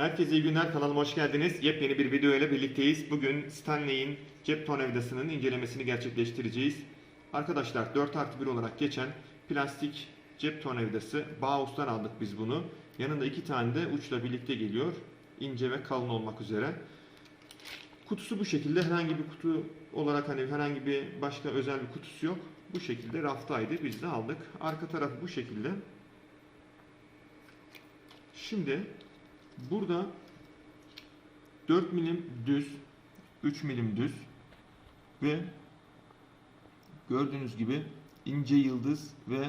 Herkese iyi günler kanalıma hoş geldiniz. Yepyeni bir video ile birlikteyiz. Bugün Stanley'in cep tornavidasının incelemesini gerçekleştireceğiz. Arkadaşlar 4 artı 1 olarak geçen plastik cep tornavidası Bauhaus'tan aldık biz bunu. Yanında iki tane de uçla birlikte geliyor. İnce ve kalın olmak üzere. Kutusu bu şekilde herhangi bir kutu olarak hani herhangi bir başka özel bir kutusu yok. Bu şekilde raftaydı biz de aldık. Arka tarafı bu şekilde. Şimdi burada 4 milim düz, 3 milim düz ve gördüğünüz gibi ince yıldız ve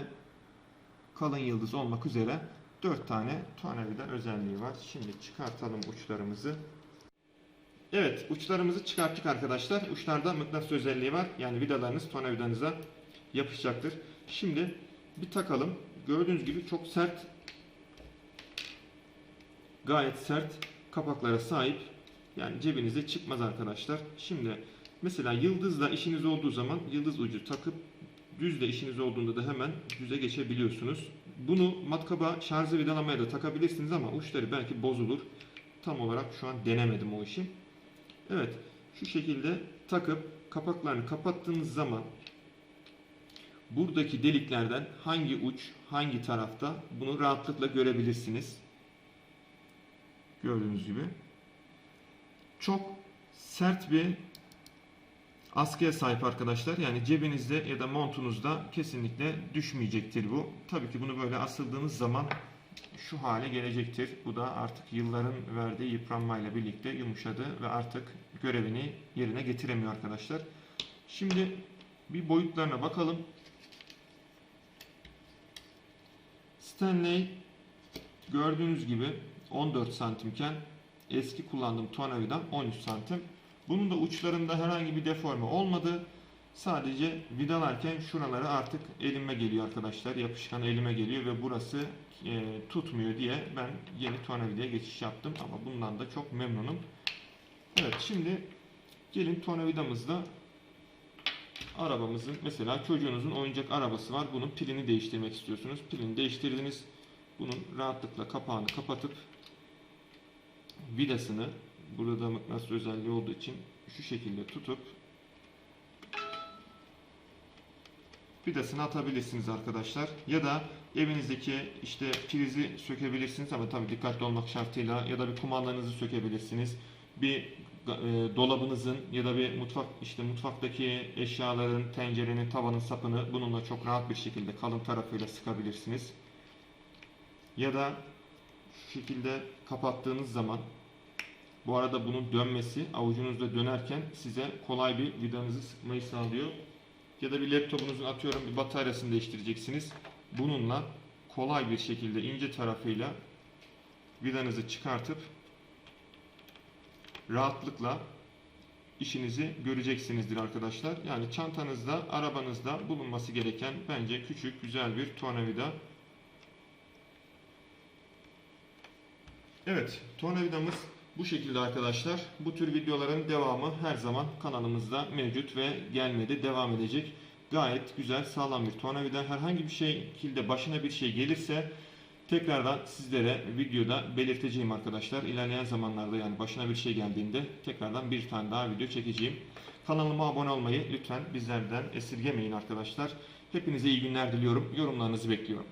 kalın yıldız olmak üzere 4 tane tornavida özelliği var. Şimdi çıkartalım uçlarımızı. Evet uçlarımızı çıkarttık arkadaşlar. Uçlarda mıknatıs özelliği var. Yani vidalarınız tornavidanıza yapışacaktır. Şimdi bir takalım. Gördüğünüz gibi çok sert gayet sert kapaklara sahip. Yani cebinize çıkmaz arkadaşlar. Şimdi mesela yıldızla işiniz olduğu zaman yıldız ucu takıp düzle işiniz olduğunda da hemen düze geçebiliyorsunuz. Bunu matkaba şarjı vidalamaya da takabilirsiniz ama uçları belki bozulur. Tam olarak şu an denemedim o işi. Evet şu şekilde takıp kapaklarını kapattığınız zaman buradaki deliklerden hangi uç hangi tarafta bunu rahatlıkla görebilirsiniz. Gördüğünüz gibi. Çok sert bir askıya sahip arkadaşlar. Yani cebinizde ya da montunuzda kesinlikle düşmeyecektir bu. Tabii ki bunu böyle asıldığınız zaman şu hale gelecektir. Bu da artık yılların verdiği yıpranmayla birlikte yumuşadı ve artık görevini yerine getiremiyor arkadaşlar. Şimdi bir boyutlarına bakalım. Stanley gördüğünüz gibi 14 santimken eski kullandığım tornavidam 13 santim. Bunun da uçlarında herhangi bir deforme olmadı. Sadece vidalarken şuraları artık elime geliyor arkadaşlar. Yapışkan elime geliyor ve burası e, tutmuyor diye ben yeni tornavidaya geçiş yaptım. Ama bundan da çok memnunum. Evet şimdi gelin tornavidamızda arabamızın mesela çocuğunuzun oyuncak arabası var. Bunun pilini değiştirmek istiyorsunuz. Pilini değiştirdiniz. Bunun rahatlıkla kapağını kapatıp vidasını burada mıknatıs özelliği olduğu için şu şekilde tutup vidasını atabilirsiniz arkadaşlar. Ya da evinizdeki işte prizi sökebilirsiniz ama tabii dikkatli olmak şartıyla ya da bir kumandanızı sökebilirsiniz. Bir e, dolabınızın ya da bir mutfak işte mutfaktaki eşyaların, tencerenin, tavanın sapını bununla çok rahat bir şekilde kalın tarafıyla sıkabilirsiniz. Ya da şu şekilde kapattığınız zaman bu arada bunun dönmesi avucunuzda dönerken size kolay bir vidanızı sıkmayı sağlıyor. Ya da bir laptopunuzun atıyorum bir bataryasını değiştireceksiniz. Bununla kolay bir şekilde ince tarafıyla vidanızı çıkartıp rahatlıkla işinizi göreceksinizdir arkadaşlar. Yani çantanızda, arabanızda bulunması gereken bence küçük, güzel bir tornavida. Evet, tornavidamız bu şekilde arkadaşlar. Bu tür videoların devamı her zaman kanalımızda mevcut ve gelmedi, devam edecek. Gayet güzel, sağlam bir tornavida. Herhangi bir şekilde başına bir şey gelirse tekrardan sizlere videoda belirteceğim arkadaşlar. İlerleyen zamanlarda yani başına bir şey geldiğinde tekrardan bir tane daha video çekeceğim. Kanalıma abone olmayı lütfen bizlerden esirgemeyin arkadaşlar. Hepinize iyi günler diliyorum. Yorumlarınızı bekliyorum.